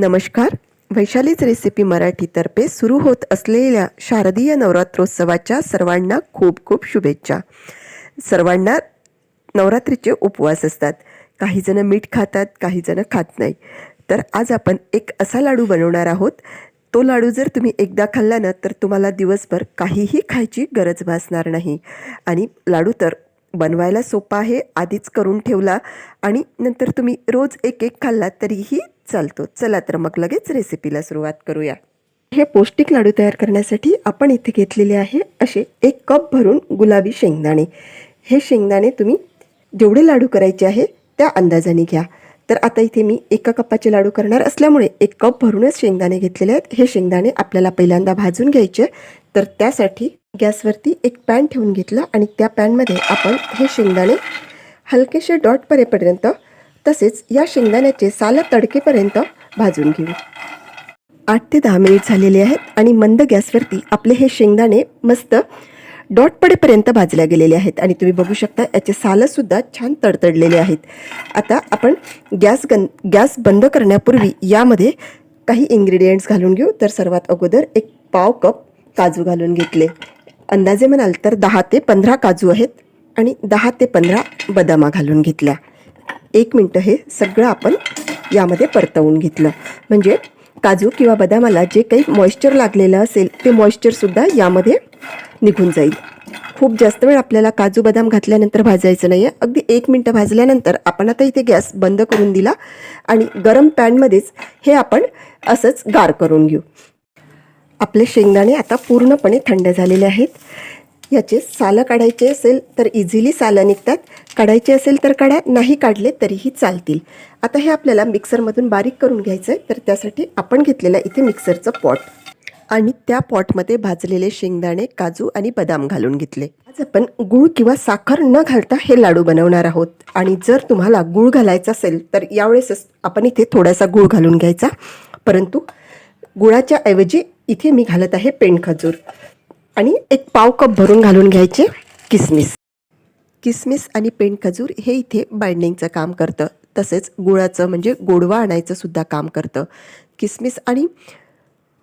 नमस्कार. वैशालीच रेसिपी मराठीतर्फे सुरू होत असलेल्या शारदीय नवरात्रोत्सवाच्या सर्वांना खूप खूप शुभेच्छा. सर्वांना नवरात्रीचे उपवास असतात. काहीजणं मीठ खातात काहीजणं खात नाही. तर आज आपण एक असा लाडू बनवणार आहोत. तो लाडू जर तुम्ही एकदा खाल्ला ना तर तुम्हाला दिवसभर काहीही खायची गरज भासणार नाही. आणि लाडू तर बनवायला सोपा आहे. आधीच करून ठेवला आणि नंतर तुम्ही रोज एक एक खाल्ला तरीही चालतो. चला तर मग लगेच रेसिपीला सुरुवात करूया. हे पौष्टिक लाडू तयार करण्यासाठी आपण इथे घेतलेले आहे असे एक कप भरून गुलाबी शेंगदाणे. हे शेंगदाणे तुम्ही जेवढे लाडू करायचे आहे त्या अंदाजाने घ्या. तर आता इथे मी एका कपाचे लाडू करणार असल्यामुळे एक कप भरूनच शेंगदाणे घेतलेले आहेत. हे शेंगदाणे आपल्याला पहिल्यांदा भाजून घ्यायचे तर त्यासाठी गॅसवरती एक पॅन ठेवून घेतला आणि त्या पॅनमध्ये आपण हे शेंगदाणे हलकेसे डॉट परेपर्यंत तसेच या शेंगदाण्याचे साला तडकेपर्यंत भाजून घेऊ. आठ ते दहा मिनिट झालेले आहेत आणि मंद गॅसवरती आपले हे शेंगदाणे मस्त डॉट पडेपर्यंत भाजल्या गेलेले आहेत. आणि तुम्ही बघू शकता याचे सालंसुद्धा छान तडतडलेले आहेत. आता आपण गॅस गन गॅस बंद करण्यापूर्वी यामध्ये काही इन्ग्रेडियंट्स घालून घेऊ. तर सर्वात अगोदर एक पाव कप काजू घालून घेतले. अंदाजे म्हणाल तर दहा ते पंधरा काजू आहेत आणि दहा ते पंधरा बदामा घालून घेतल्या. एक मिनटं हे सगळं आपण यामध्ये परतवून घेतलं. म्हणजे काजू किंवा बदामाला जे काही मॉइश्चर लागलेलं असेल ते मॉइश्चरसुद्धा यामध्ये निघून जाईल. खूप जास्त वेळ आपल्याला काजू बदाम घातल्यानंतर भाजायचं नाही आहे अगदी एक मिनटं भाजल्यानंतर आपण आता इथे गॅस बंद करून दिला आणि गरम पॅनमध्येच हे आपण असंच गार करून घेऊ. आपले शेंगदाणे आता पूर्णपणे थंड झालेले आहेत. याचे सालं काढायचे असेल तर इझिली सालं निघतात. काढायचे असेल तर काढा नाही काढले तरीही चालतील. आता हे आपल्याला मिक्सरमधून बारीक करून घ्यायचं आहे तर त्यासाठी आपण घेतलेला इथे मिक्सरचं पॉट. आणि त्या पॉटमध्ये भाजलेले शेंगदाणे काजू आणि बदाम घालून घेतले. आज आपण गूळ किंवा साखर न घालता हे लाडू बनवणार आहोत. आणि जर तुम्हाला गूळ घालायचा असेल तर यावेळेस आपण इथे थोडासा गूळ घालून घ्यायचा. परंतु गुळाच्या ऐवजी इथे मी घालत आहे पेंडखजूर आणि एक पाव कप भरून घालून घ्यायचे किसमिस. किसमिस आणि पेंडखजूर हे इथे बाइंडिंगचं काम करतं. तसेच गुळाचं म्हणजे गोडवा आणायचं सुद्धा काम करतं. किसमिस आणि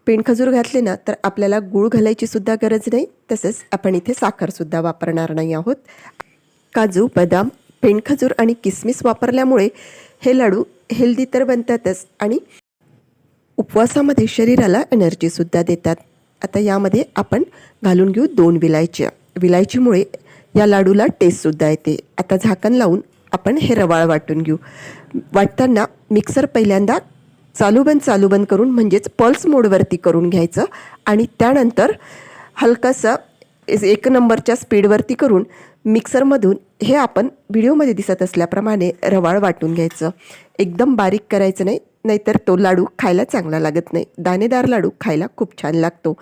पेंडखजूर घातले ना तर आपल्याला गूळ घालायची सुद्धा गरज नाही. तसेच आपण इथे साखरसुद्धा वापरणार नाही आहोत. काजू बदाम पेंडखजूर आणि किसमिस वापरल्यामुळे हे लाडू हेल्दी तर बनतातच. आणि उपवासामध्ये शरीराला एनर्जीसुद्धा देतात. आता यामध्ये आपण घालून घेऊ दोन विलायच्या विलायचीमुळे या लाडूला टेस्टसुद्धा येते. आता झाकण लावून आपण हे रवाळ वाटून घेऊ. वाटताना मिक्सर पहिल्यांदा चालू बंद चालू बंद करून म्हणजेच पल्स मोडवरती करून घ्यायचं आणि त्यानंतर हलकंसं एक नंबरच्या स्पीडवरती करून मिक्सरमधून हे आपण व्हिडिओमध्ये दिसत असल्याप्रमाणे रवाळ वाटून घ्यायचं. एकदम बारीक करायचं नाही. नाहीतर तो लाडू खायला चांगला लागत नाही. दाणेदार लाडू खायला खूप छान लागतो.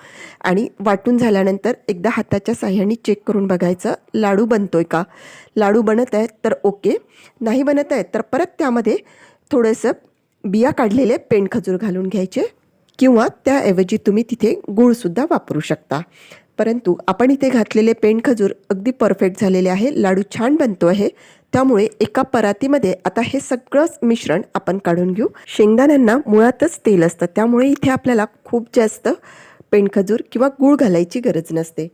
आणि वाटून झाल्यानंतर एकदा हाताच्या साह्याने चेक करून बघायचं लाडू बनतोय का? लाडू बनत आहे तर ओके. नाही बनत आहे तर परत त्यामध्ये थोडंसं बिया काढलेले पेंडखजूर घालून घ्यायचे. किंवा त्याऐवजी तुम्ही तिथे गूळसुद्धा वापरू शकता. परंतु आपण इथे घातलेले पेंडखजूर अगदी परफेक्ट झालेले आहे. लाडू छान बनतो आहे. त्यामुळे एका परातीमध्ये आता हे सगळंच मिश्रण आपण काढून घेऊ. शेंगदाण्यांना मुळातच तेल असतं. त्यामुळे इथे आपल्याला खूप जास्त पेंडखजूर किंवा गूळ घालायची गरज नसते.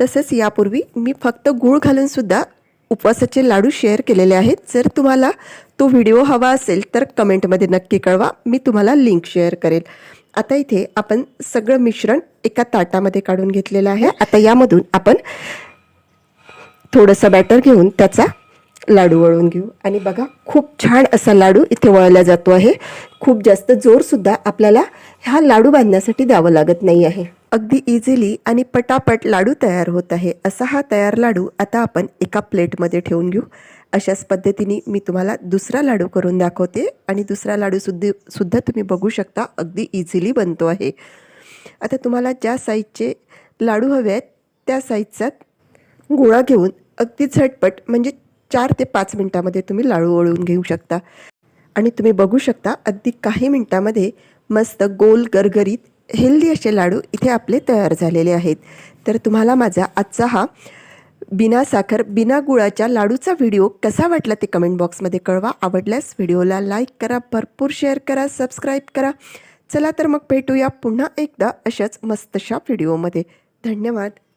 तसंच यापूर्वी मी फक्त गूळ घालूनसुद्धा उपवासाचे लाडू शेअर केलेले आहेत. जर तुम्हाला तो व्हिडिओ हवा असेल तर कमेंटमध्ये नक्की कळवा. मी तुम्हाला लिंक शेअर करेल. आता इथे आपण सगळं मिश्रण एका ताटामध्ये काढून घेतलेलं आहे. आता यामधून आपण थोडंसं बॅटर घेऊन त्याचा लाडू वळून घेऊ. आणि बघा खूप छान असा लाडू इथे वळला जातो आहे. खूप जास्त जोरसुद्धा आपल्याला हा लाडू बांधण्यासाठी द्यावं लागत नाही आहे. अगदी इझिली आणि पटापट लाडू तयार होत आहे. असा हा तयार लाडू आता आपण एका प्लेटमध्ये ठेवून घेऊ. अशाच पद्धतीने मी तुम्हाला दुसरा लाडू करून दाखवते आणि दुसरा लाडू सुद्धा सुद्धा तुम्ही बघू शकता. अगदी इझिली बनतो आहे. आता तुम्हाला ज्या साईजचे लाडू हवे आहेत त्या साईजचा गोळा घेऊन अगदी झटपट म्हणजे चार ते पाच मिनटामध्ये तुम्ही लाडू ओळून घेऊ शकता. आणि तुम्ही बघू शकता अगदी काही मिनटामध्ये मस्त गोल गरगरीत हेल्दी असे लाडू इथे आपले तयार झालेले आहेत. तर तुम्हाला माझा आजचा हा बिना साखर बिना गुळाच्या लाडूचा व्हिडिओ कसा वाटला ते कमेंट बॉक्समध्ये कळवा. आवडल्यास व्हिडिओला लाईक करा भरपूर शेअर करा सबस्क्राईब करा. चला तर मग भेटूया पुन्हा एकदा अशाच मस्तशा व्हिडिओमध्ये धन्यवाद.